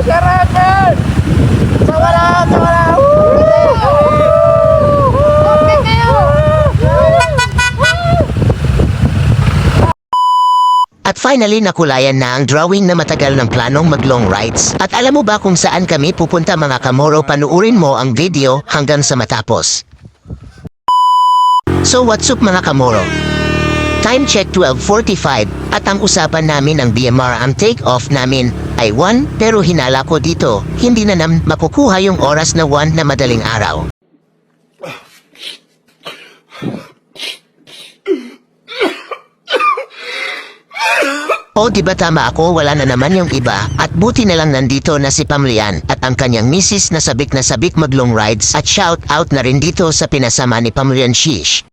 Karakan! Sa wala! Sa wala! At finally nakulayan na ang drawing na matagal ng planong mag long rides. At alam mo ba kung saan kami pupunta mga kamoro panuurin mo ang video hanggang sa matapos. So what's up mga kamoro? Time check 12.45 at ang usapan namin ng BMR ang take off namin ay 1 pero hinala ko dito. Hindi na nam makukuha yung oras na 1 na madaling araw. O di ba tama ako? Wala na naman yung iba. At buti na lang nandito na si Pamlian at ang kanyang misis na sabik na sabik mag long rides. At shout out na rin dito sa pinasama ni Pamlian Shish.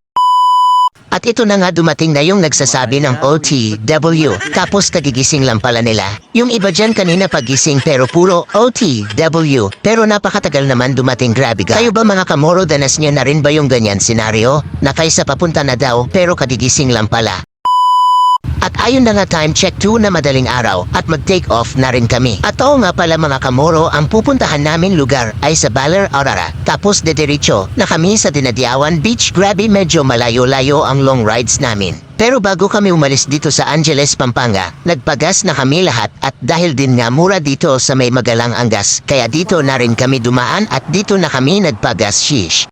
At ito na nga dumating na yung nagsasabi ng OTW tapos kagigising lang pala nila. Yung iba dyan kanina pagising pero puro OTW pero napakatagal naman dumating grabe ka. Kayo ba mga kamoro danas nyo na rin ba yung ganyan senaryo? Na kaysa papunta na daw pero kagigising lang pala. At ayun na nga time check 2 na madaling araw at mag-take off na rin kami. At oo nga pala mga kamoro, ang pupuntahan namin lugar ay sa Baler, Aurora. Tapos dediretso na kami sa Dinadiawan Beach. Grabe medyo malayo-layo ang long rides namin. Pero bago kami umalis dito sa Angeles, Pampanga, nagpagas na kami lahat at dahil din nga mura dito sa may magalang ang gas, kaya dito na rin kami dumaan at dito na kami nagpagas shish.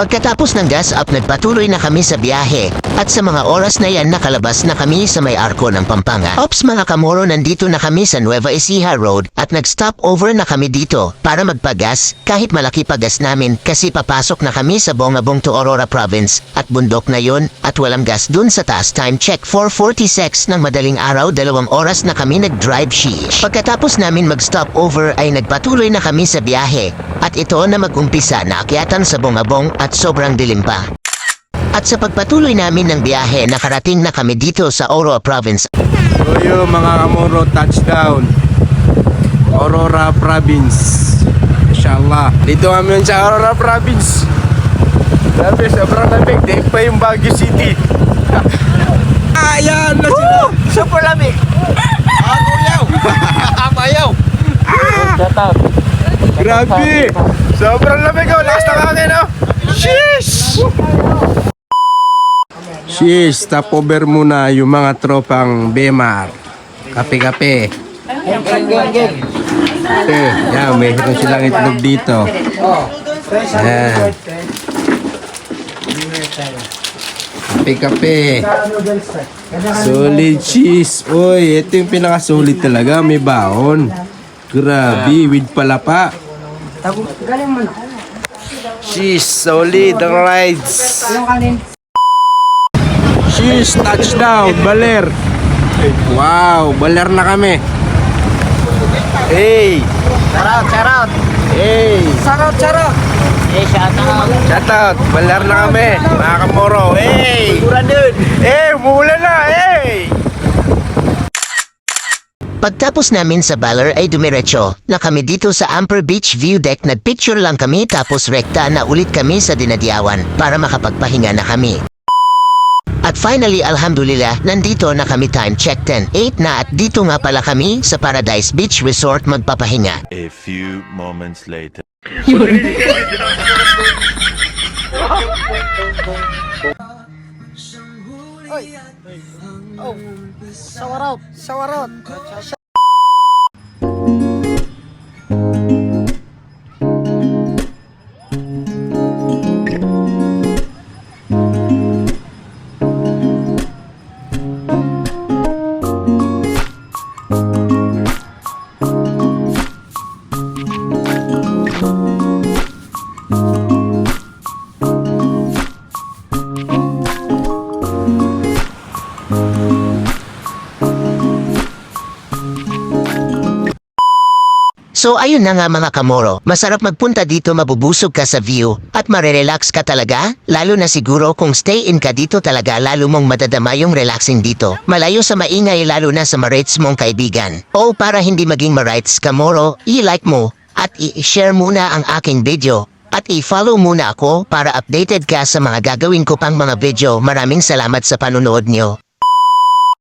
Pagkatapos ng gas up, nagpatuloy na kami sa biyahe. At sa mga oras na yan, nakalabas na kami sa may arko ng Pampanga. Ops mga kamoro, nandito na kami sa Nueva Ecija Road at nag-stop over na kami dito para magpagas kahit malaki pagas namin kasi papasok na kami sa Bongabong to Aurora Province at bundok na yon at walang gas dun sa taas. Time check 4.46 ng madaling araw, dalawang oras na kami nag-drive shish. Pagkatapos namin mag-stop over ay nagpatuloy na kami sa biyahe at ito na mag-umpisa na akyatan sa Bongabong at sobrang dilim pa. At sa pagpatuloy namin ng biyahe, nakarating na kami dito sa Aurora Province. So yun mga kamuro, touchdown. Aurora Province. Inshallah. Dito kami sa Aurora Province. Grabe, sobrang lamig. Di pa yung Baguio City. Ayan na sila. Super lamig! Ayaw. Ayaw. Shout out! Grabe. Sobrang lamig oh. Lakas ng hangin oh. Sheesh. Sheesh, stop over muna yung mga tropang Bemar. Kape-kape. Kape. Yan, may hirap silang itlog dito. Yan. Kape-kape. Solid cheese. Uy, ito yung pinaka-solid talaga. May baon. Grabe, with palapa. Cheese, solid rides. Cheese, touchdown, baler. Wow, baler na kami. Hey! Shout out! hey. Shout out! Eh, shout out! Shout out, baler na kami. Mga kamoro, hey. Mura dun! Eh, mula na, hey. Pagtapos namin sa Baler ay dumiretso na kami dito sa Amper Beach View Deck. Nagpicture lang kami tapos rekta na ulit kami sa Dinadiawan para makapagpahinga na kami. At finally, alhamdulillah, nandito na kami time check 10. 8 na at dito nga pala kami sa Paradise Beach Resort magpapahinga. A few moments later. Shower out! Shower out! So ayun na nga mga kamoro, masarap magpunta dito mabubusog ka sa view at marerelax ka talaga, lalo na siguro kung stay in ka dito talaga lalo mong madadama yung relaxing dito. Malayo sa maingay lalo na sa marites mong kaibigan. O para hindi maging marites kamoro, i-like mo at i-share muna ang aking video. At i-follow muna ako para updated ka sa mga gagawin ko pang mga video. Maraming salamat sa panonood nyo.